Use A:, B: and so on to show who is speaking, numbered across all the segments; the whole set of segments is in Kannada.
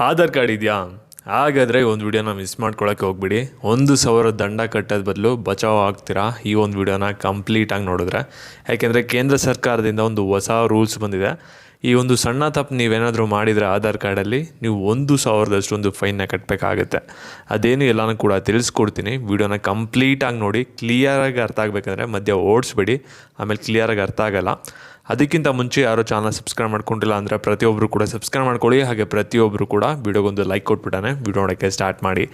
A: ಆಧಾರ್ ಕಾರ್ಡ್ ಇದೆಯಾ? ಹಾಗಾದರೆ ಒಂದು ವಿಡಿಯೋನ ಮಿಸ್ ಮಾಡ್ಕೊಳ್ಳೋಕ್ಕೆ ಹೋಗ್ಬಿಡಿ. ಒಂದು ಸಾವಿರ ದಂಡ ಕಟ್ಟೋದ ಬದಲು ಬಚಾವ್ ಆಗ್ತೀರಾ ಈ ಒಂದು ವಿಡಿಯೋನ ಕಂಪ್ಲೀಟಾಗಿ ನೋಡಿದ್ರೆ. ಯಾಕೆಂದರೆ ಕೇಂದ್ರ ಸರ್ಕಾರದಿಂದ ಒಂದು ಹೊಸ ರೂಲ್ಸ್ ಬಂದಿದೆ. ಈ ಒಂದು ಸಣ್ಣ ತಪ್ಪು ನೀವೇನಾದರೂ ಮಾಡಿದರೆ ಆಧಾರ್ ಕಾರ್ಡಲ್ಲಿ ನೀವು ಒಂದು ಸಾವಿರದಷ್ಟು ಒಂದು ಫೈನ್ನ ಕಟ್ಟಬೇಕಾಗುತ್ತೆ ಅದೇನು ಎಲ್ಲನೂ ಕೂಡ ತಿಳಿಸ್ಕೊಡ್ತೀನಿ. ವಿಡಿಯೋನ ಕಂಪ್ಲೀಟಾಗಿ ನೋಡಿ ಕ್ಲಿಯರಾಗಿ ಅರ್ಥ ಆಗಬೇಕಂದ್ರೆ ಮಧ್ಯ ಓಡಿಸ್ಬೇಡಿ. ಆಮೇಲೆ ಕ್ಲಿಯರಾಗಿ ಅರ್ಥ ಆಗಲ್ಲ. ಅದಕ್ಕಿಂತ ಮುಂಚೆ ಯಾರೋ ಚಾನಲ್ ಸಬ್ಸ್ಕ್ರೈಬ್ ಮಾಡ್ಕೊಂಡಿಲ್ಲ ಅಂದರೆ ಪ್ರತಿಯೊಬ್ಬರು ಕೂಡ ಸಬ್ಸ್ಕ್ರೈಬ್ ಮಾಡ್ಕೊಳ್ಳಿ. ಹಾಗೆ ಪ್ರತಿಯೊಬ್ಬರು ಕೂಡ ವಿಡಿಯೋಗೊಂದು ಲೈಕ್ ಕೊಟ್ಬಿಟ್ಟಾನೆ ವೀಡಿಯೋ ನೋಡೋಕ್ಕೆ ಸ್ಟಾರ್ಟ್ ಮಾಡಿ.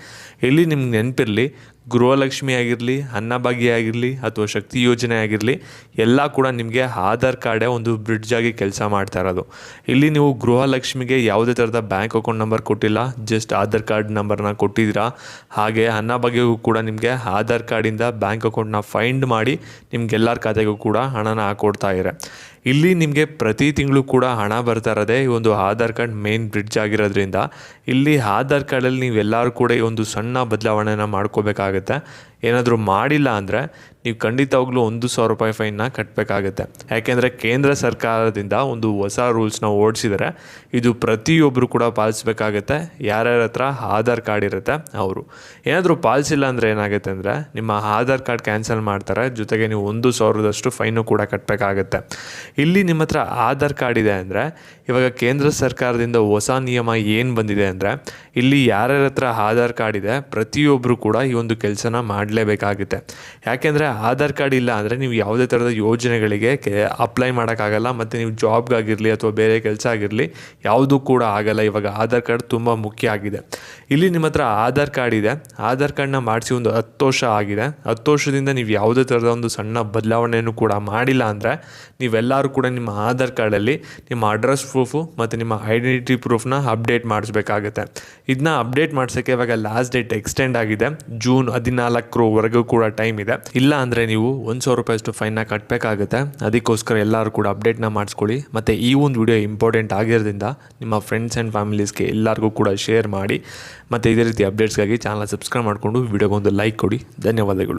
A: ಇಲ್ಲಿ ನಿಮ್ಗೆ ನೆನಪಿರಲಿ, ಗೃಹಲಕ್ಷ್ಮಿ ಆಗಿರಲಿ, ಅನ್ನಭಾಗ್ಯ ಆಗಿರಲಿ ಅಥವಾ ಶಕ್ತಿ ಯೋಜನೆ ಆಗಿರಲಿ, ಎಲ್ಲ ಕೂಡ ನಿಮಗೆ ಆಧಾರ್ ಕಾರ್ಡೇ ಒಂದು ಬ್ರಿಡ್ಜ್ ಆಗಿ ಕೆಲಸ ಮಾಡ್ತಾ ಇರೋದು. ಇಲ್ಲಿ ನೀವು ಗೃಹಲಕ್ಷ್ಮಿಗೆ ಯಾವುದೇ ಥರದ ಬ್ಯಾಂಕ್ ಅಕೌಂಟ್ ನಂಬರ್ ಕೊಟ್ಟಿಲ್ಲ ಜಸ್ಟ್ ಆಧಾರ್ ಕಾರ್ಡ್ ನಂಬರ್ನ ಕೊಟ್ಟಿದ್ದೀರಾ, ಹಾಗೆ ಅನ್ನಭಾಗ್ಯಗೂ ಕೂಡ ನಿಮಗೆ ಆಧಾರ್ ಕಾರ್ಡಿಂದ ಬ್ಯಾಂಕ್ ಅಕೌಂಟ್ನ ಫೈಂಡ್ ಮಾಡಿ ನಿಮ್ಗೆಲ್ಲರ ಖಾತೆಗೂ ಕೂಡ ಹಣನ ಹಾಕೊಡ್ತಾ ಇದ್ದಾರೆ ಇಲ್ಲಿ ನಿಮಗೆ ಪ್ರತಿ ತಿಂಗಳು ಕೂಡ ಹಣ ಬರ್ತಾ ಇರೋದೇ ಈ ಒಂದು ಆಧಾರ್ ಕಾರ್ಡ್ ಮೇನ್ ಬ್ರಿಡ್ಜ್ ಆಗಿರೋದ್ರಿಂದ. ಇಲ್ಲಿ ಆಧಾರ್ ಕಾರ್ಡಲ್ಲಿ ನೀವೆಲ್ಲರೂ ಕೂಡ ಈ ಒಂದು ಸಣ್ಣ ಬದಲಾವಣೆನ ಮಾಡ್ಕೋಬೇಕಾಗತ್ತೆ. ಏನಾದರೂ ಮಾಡಿಲ್ಲ ಅಂದರೆ ನೀವು ಖಂಡಿತವಾಗ್ಲೂ ಒಂದು ಸಾವಿರ ರೂಪಾಯಿ ಫೈನ್ನ ಕಟ್ಟಬೇಕಾಗತ್ತೆ ಯಾಕೆಂದರೆ ಕೇಂದ್ರ ಸರ್ಕಾರದಿಂದ ಒಂದು ಹೊಸ ರೂಲ್ಸ್ನ ಓಡಿಸಿದರೆ. ಇದು ಪ್ರತಿಯೊಬ್ಬರು ಕೂಡ ಪಾಲಿಸ್ಬೇಕಾಗತ್ತೆ. ಯಾರ್ಯಾರ ಹತ್ರ ಆಧಾರ್ ಕಾರ್ಡ್ ಇರುತ್ತೆ, ಅವರು. ಏನಾದರೂ ಪಾಲಿಸಿಲ್ಲ ಅಂದರೆ ಏನಾಗುತ್ತೆ ಅಂದರೆ ನಿಮ್ಮ ಆಧಾರ್ ಕಾರ್ಡ್ ಕ್ಯಾನ್ಸಲ್ ಮಾಡ್ತಾರೆ. ಜೊತೆಗೆ ನೀವು ಒಂದು ಸಾವಿರದಷ್ಟು ಫೈನು ಕೂಡ ಕಟ್ಟಬೇಕಾಗತ್ತೆ ಇಲ್ಲಿ ನಿಮ್ಮ ಹತ್ರ ಆಧಾರ್ ಕಾರ್ಡ್ ಇದೆ ಅಂದರೆ, ಇವಾಗ ಕೇಂದ್ರ ಸರ್ಕಾರದಿಂದ ಹೊಸ ನಿಯಮ ಏನು ಬಂದಿದೆ ಅಂದರೆ, ಇಲ್ಲಿ ಯಾರ್ಯಾರ ಹತ್ರ ಆಧಾರ್ ಕಾರ್ಡ್ ಇದೆ ಪ್ರತಿಯೊಬ್ಬರು ಕೂಡ ಈ ಒಂದು ಕೆಲಸನ ಮಾಡಲೇಬೇಕಾಗುತ್ತೆ. ಯಾಕೆಂದರೆ ಆಧಾರ್ ಕಾರ್ಡ್ ಇಲ್ಲ ಅಂದರೆ ನೀವು ಯಾವುದೇ ಥರದ ಯೋಜನೆಗಳಿಗೆ ಕೆ ಅಪ್ಲೈ ಮಾಡೋಕ್ಕಾಗಲ್ಲ, ಮತ್ತು ನೀವು ಜಾಬ್ಗಾಗಿರಲಿ ಅಥವಾ ಬೇರೆ ಕೆಲಸ ಆಗಿರಲಿ, ಯಾವುದೂ ಕೂಡ ಆಗಲ್ಲ. ಇವಾಗ ಆಧಾರ್ ಕಾರ್ಡ್ ತುಂಬ ಮುಖ್ಯ ಆಗಿದೆ. ಇಲ್ಲಿ ನಿಮ್ಮ ಹತ್ರ ಆಧಾರ್ ಕಾರ್ಡ್ ಇದೆ. ಆಧಾರ್ ಕಾರ್ಡ್ನ ಮಾಡಿಸಿ ಒಂದು ಹತ್ತು ವರ್ಷ ಆಗಿದೆ. ಹತ್ತು ವರ್ಷದಿಂದ ನೀವು ಯಾವುದೇ ಥರದ ಒಂದು ಸಣ್ಣ ಬದಲಾವಣೆಯನ್ನು ಕೂಡ ಮಾಡಿಲ್ಲ ಅಂದರೆ ನೀವೆಲ್ಲರೂ ಕೂಡ ನಿಮ್ಮ ಆಧಾರ್ ಕಾರ್ಡಲ್ಲಿ ನಿಮ್ಮ ಅಡ್ರೆಸ್ ಪ್ರೂಫು ಮತ್ತು ನಿಮ್ಮ ಐಡೆಂಟಿಟಿ ಪ್ರೂಫ್ನ ಅಪ್ಡೇಟ್ ಮಾಡಿಸ್ಬೇಕಾಗುತ್ತೆ. ಇದನ್ನ ಅಪ್ಡೇಟ್ ಮಾಡ್ಸೋಕ್ಕೆ ಇವಾಗ ಲಾಸ್ಟ್ ಡೇಟ್ ಎಕ್ಸ್ಟೆಂಡ್ ಆಗಿದೆ. ಜೂನ್ ಹದಿನಾಲ್ಕರವರೆಗೂ ಕೂಡ ಟೈಮ್ ಇದೆ. ಇಲ್ಲ ಅಂದರೆ ನೀವು ಒಂದು ಸಾವಿರ ರೂಪಾಯಿಷ್ಟು ಫೈನ್ನ ಕಟ್ಟಬೇಕಾಗುತ್ತೆ ಅದಕ್ಕೋಸ್ಕರ ಎಲ್ಲರೂ ಕೂಡ ಅಪ್ಡೇಟ್ನ ಮಾಡಿಸ್ಕೊಳ್ಳಿ. ಮತ್ತು ಈ ಒಂದು ವಿಡಿಯೋ ಇಂಪಾರ್ಟೆಂಟ್ ಆಗಿರೋದ್ರಿಂದ ನಿಮ್ಮ ಫ್ರೆಂಡ್ಸ್ ಆ್ಯಂಡ್ ಫ್ಯಾಮಿಲೀಸ್ಗೆ ಎಲ್ಲರಿಗೂ ಕೂಡ ಶೇರ್ ಮಾಡಿ. ಮತ್ತು ಇದೇ ರೀತಿ ಅಪ್ಡೇಟ್ಸ್ಗಾಗಿ ಚಾನಲ್ ಸಬ್ಸ್ಕ್ರೈಬ್ ಮಾಡಿಕೊಂಡು ವಿಡಿಯೋಗೊಂದು ಲೈಕ್ ಕೊಡಿ. ಧನ್ಯವಾದಗಳು.